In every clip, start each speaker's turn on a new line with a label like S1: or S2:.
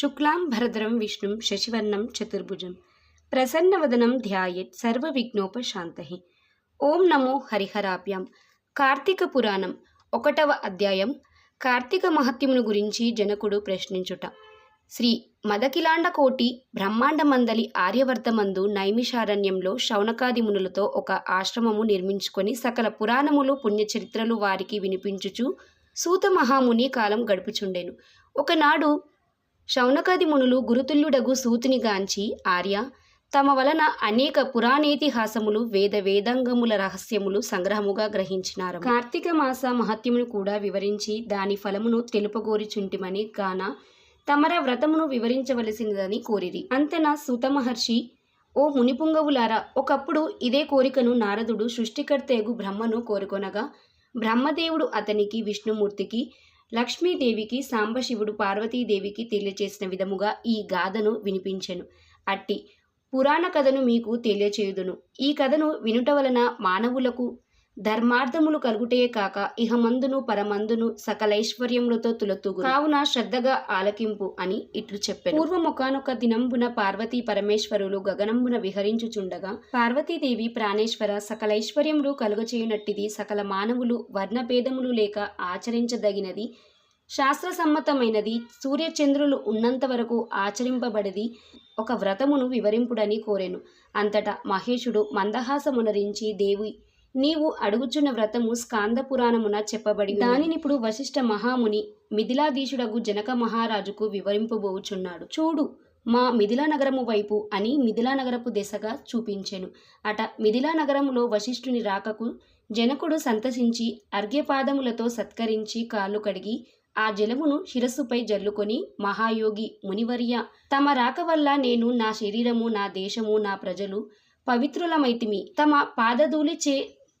S1: శుక్లాం భరద్రం విష్ణుం శశివర్ణం చతుర్భుజం. ప్రసన్నవదనం ధ్యాయేత్ సర్వవిఘ్నోపశాంతహి ఓం నమో హరిహరాభ్యాం. కార్తీక పురాణం ఒకటవ అధ్యాయం. కార్తీక మహత్యమును గురించి జనకుడు ప్రశ్నించుట. శ్రీ మదకిలాండ కోటి బ్రహ్మాండ మందలి ఆర్యవర్తమందు నైమిషారణ్యంలో శౌనకాది మునులతో ఒక ఆశ్రమము నిర్మించుకొని సకల పురాణములు పుణ్యచరిత్రలు వారికి వినిపించుచు సూత మహాముని కాలం గడుపుచుండెను. ఒకనాడు శౌనకాది మునులు గురుతుల్యుడగు సూతునిగాంచి ఆర్య తమ వలన అనేక పురాణేతిహాసములు వేద వేదాంగముల రహస్యములు సంగ్రహముగా గ్రహించినారు. కార్తీక మాస మహత్యమును కూడా వివరించి దాని ఫలమును తెలుపగోరిచుంటిమని గాన తమర వ్రతమును వివరించవలసినదని కోరిది అంతన సుత మహర్షి ఓ మునిపుంగవులారా ఒకప్పుడు ఇదే కోరికను నారదుడు సృష్టికర్తయగు బ్రహ్మను కోరుకొనగా బ్రహ్మదేవుడు అతనికి విష్ణుమూర్తికి లక్ష్మీదేవికి సాంబశివుడు పార్వతీదేవికి తెలియచేసిన విధముగా ఈ గాథను వినిపించెను. అట్టి పురాణ కథను మీకు తెలియచేయుదును. ఈ కథను వినుట వలన మానవులకు ధర్మార్థములు కలుగుటయే కాక ఇహమందును పరమందును సకలైశ్వర్యములతో తులతూగు కావున శ్రద్ధగా ఆలకింపు అని ఇట్లు చెప్పారు పూర్వం ఒకనొక దినంబున పార్వతీ పరమేశ్వరులు గగనంబున విహరించుచుండగా పార్వతీదేవి ప్రాణేశ్వర సకలైశ్వర్యములు కలుగచేయునట్టిది సకల మానవులు వర్ణభేదములు లేక ఆచరించదగినది శాస్త్రసమ్మతమైనది సూర్యచంద్రులు ఉన్నంత వరకు ఆచరింపబడిది ఒక వ్రతమును వివరింపుడని కోరెను. అంతటా మహేషుడు మందహాసమునరించి దేవి నీవు అడుగుచున్న వ్రతము స్కాంద పురాణమున చెప్పబడి దానినిప్పుడు వశిష్ఠ మహాముని మిథిలాధీశుడగు జనక మహారాజుకు వివరింపబోచున్నాడు. చూడు మా మిథిలా నగరము వైపు అని మిథిలా నగరపు దిశగా చూపించెను. అట మిథిలా నగరములో వశిష్ఠుని రాకకు జనకుడు సంతసించి అర్ఘ్యపాదములతో సత్కరించి కాళ్ళు కడిగి ఆ జలమును శిరస్సుపై జల్లుకొని మహాయోగి మునివర్య తమ రాక వల్ల నేను నా శరీరము నా దేశము నా ప్రజలు పవిత్రులమైతిమి. తమ పాదధూళిచే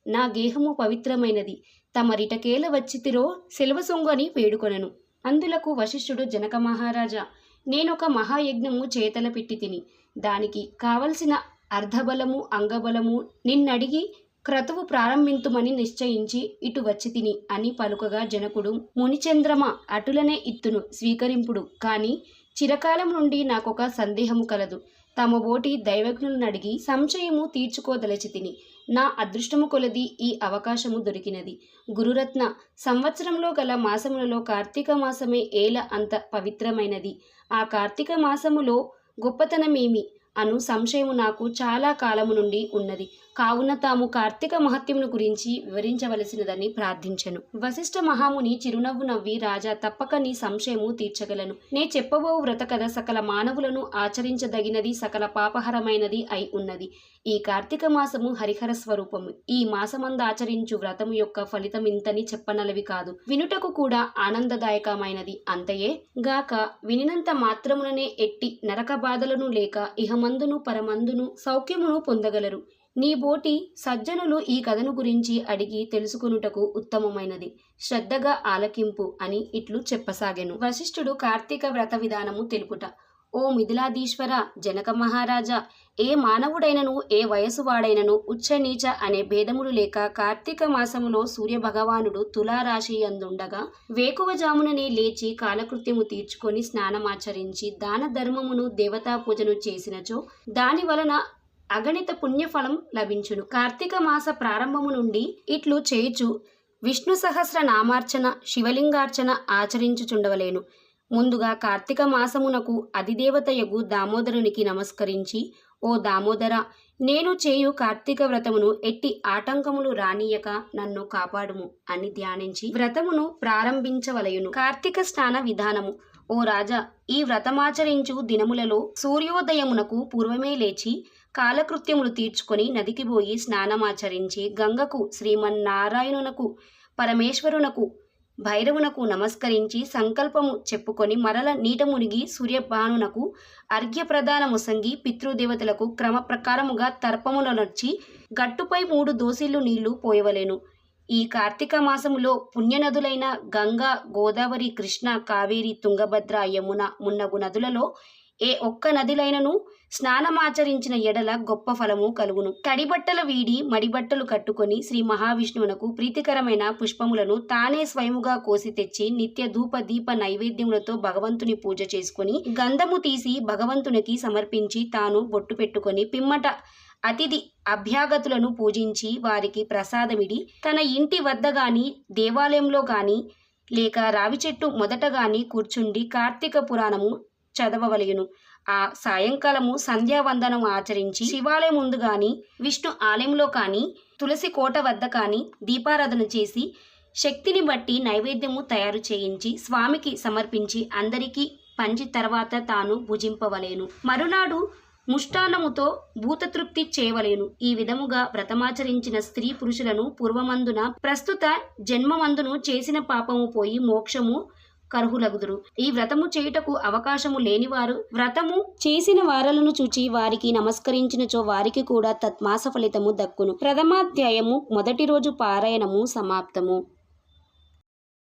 S1: నా గేహము పవిత్రమైనది. తమరిటకేల వచ్చితిరో సెలవసొంగని వేడుకొనను. అందులకు వశిష్ఠుడు జనక మహారాజా నేనొక మహాయజ్ఞము చేతల పెట్టి తిని దానికి కావలసిన అర్ధబలము అంగబలము నిన్నడిగి క్రతువు ప్రారంభింతుమని నిశ్చయించి ఇటు వచ్చి తిని అని పలుకగా జనకుడు మునిచంద్రమ అటులనే ఇత్తును స్వీకరింపుడు. కానీ చిరకాలం నుండి నాకొక సందేహము కలదు. తమ బోటి దైవజ్ఞులను అడిగి సంశయము తీర్చుకోదలచి తిని. నా అదృష్టము కొలది ఈ అవకాశము దొరికినది. గురురత్న సంవత్సరంలో గల మాసములలో కార్తీక మాసమే ఏల అంత పవిత్రమైనది. ఆ కార్తీక మాసములో గొప్పతనమేమి? అను సంశయము నాకు చాలా కాలము నుండి ఉన్నది. కావున తాము కార్తీక మహత్యమును గురించి వివరించవలసినదని ప్రార్థించను. వశిష్ఠ మహాముని చిరునవ్వు నవ్వి రాజా తప్పక నీ సంశయము తీర్చగలను. నే చెప్పబో వ్రత కథ సకల మానవులను ఆచరించదగినది సకల పాపహరమైనది అయి ఉన్నది. ఈ కార్తీక మాసము హరిహర స్వరూపము. ఈ మాసమంద ఆచరించు వ్రతము యొక్క ఫలితం ఇంతని చెప్పనలవి కాదు. వినుటకు కూడా ఆనందదాయకమైనది. అంతయే గాక వినినంత మాత్రముననే ఎట్టి నరక బాధలను లేక ఇహమందును పరమందును సౌఖ్యమును పొందగలరు. నీ బోటి సజ్జనులు ఈ కథను గురించి అడిగి తెలుసుకునుటకు ఉత్తమమైనది. శ్రద్ధగా ఆలకింపు అని ఇట్లు చెప్పసాగెను. వశిష్ఠుడు కార్తీక వ్రత విధానము తెలుపుట. ఓ మిథిలాధీశ్వర జనక మహారాజా ఏ మానవుడైనను ఏ వయసు వాడైనను ఉచ్చ నీచ అనే భేదములు లేక కార్తీక మాసములో సూర్య భగవానుడు తులారాశి అందుండగా వేకువజాముననే లేచి కాలకృత్యము తీర్చుకొని స్నానమాచరించి దాన ధర్మమును దేవతా పూజను చేసినచో దాని వలన అగణిత పుణ్యఫలం లభించును. కార్తీక మాస ప్రారంభము నుండి ఇట్లు చేయుచు విష్ణు సహస్ర నామార్చన శివలింగార్చన ఆచరించుచుండవలేను. ముందుగా కార్తీక మాసమునకు అధిదేవతయగు దామోదరునికి నమస్కరించి ఓ దామోదర నేను చేయు కార్తీక వ్రతమును ఎట్టి ఆటంకములు రానియక నన్ను కాపాడుము అని ధ్యానించి వ్రతమును ప్రారంభించవలయును కార్తీక స్నాన విధానము ఓ రాజా ఈ వ్రతమాచరించు దినములలో సూర్యోదయమునకు పూర్వమే లేచి కాలకృత్యములు తీర్చుకొని నదికి పోయి స్నానమాచరించి గంగకు శ్రీమన్నారాయణునకు పరమేశ్వరునకు భైరవునకు నమస్కరించి సంకల్పము చెప్పుకొని మరల నీట మునిగి సూర్యభానునకు అర్ఘ్యప్రదానముసంగి పితృదేవతలకు క్రమ ప్రకారముగా తర్పములనొచ్చి గట్టుపై మూడు దోసిళ్ళు నీళ్ళు పోయవలెను. ఈ కార్తీక మాసములో పుణ్యనదులైన గంగా గోదావరి కృష్ణ కావేరి తుంగభద్ర యమున మున్నగు నదులలో ఏ ఒక్క నదిలైనను స్నానమాచరించిన ఎడల గొప్ప ఫలము కలుగును. తడిబట్టలు వీడి మడిబట్టలు కట్టుకొని శ్రీ మహావిష్ణువునకు ప్రీతికరమైన పుష్పములను తానే స్వయముగా కోసి తెచ్చి నిత్య ధూప దీప నైవేద్యములతో భగవంతుని పూజ చేసుకొని గంధము తీసి భగవంతునికి సమర్పించి తాను బొట్టు పెట్టుకొని పిమ్మట అతిథి అభ్యాగతులను పూజించి వారికి ప్రసాదమిడి తన ఇంటి వద్ద గాని దేవాలయంలో గాని లేక రావి చెట్టు మొదట గాని కూర్చుండి కార్తీక పురాణము చదవవలయును ఆ సాయంకాలము సంధ్యావందనం ఆచరించి శివాలయం ముందు గాని విష్ణు ఆలయంలో కానీ తులసి కోట వద్ద కానీ దీపారాధన చేసి శక్తిని బట్టి నైవేద్యము తయారు చేయించి స్వామికి సమర్పించి అందరికీ పంచి తర్వాత తాను భుజింపవలేను. మరునాడు ముష్టాన్నముతో భూతతృప్తి చేయవలేను. ఈ విధముగా వ్రతమాచరించిన స్త్రీ పురుషులను పూర్వమందున ప్రస్తుత జన్మమందును చేసిన పాపము పోయి మోక్షము కర్హులగుదురు. ఈ వ్రతము చేయుటకు అవకాశము లేనివారు వ్రతము చేసిన వారలను చూచి వారికి నమస్కరించినచో వారికి కూడా తత్మాస ఫలితము దక్కును. ప్రథమాధ్యాయము మొదటి రోజు పారాయణము సమాప్తము.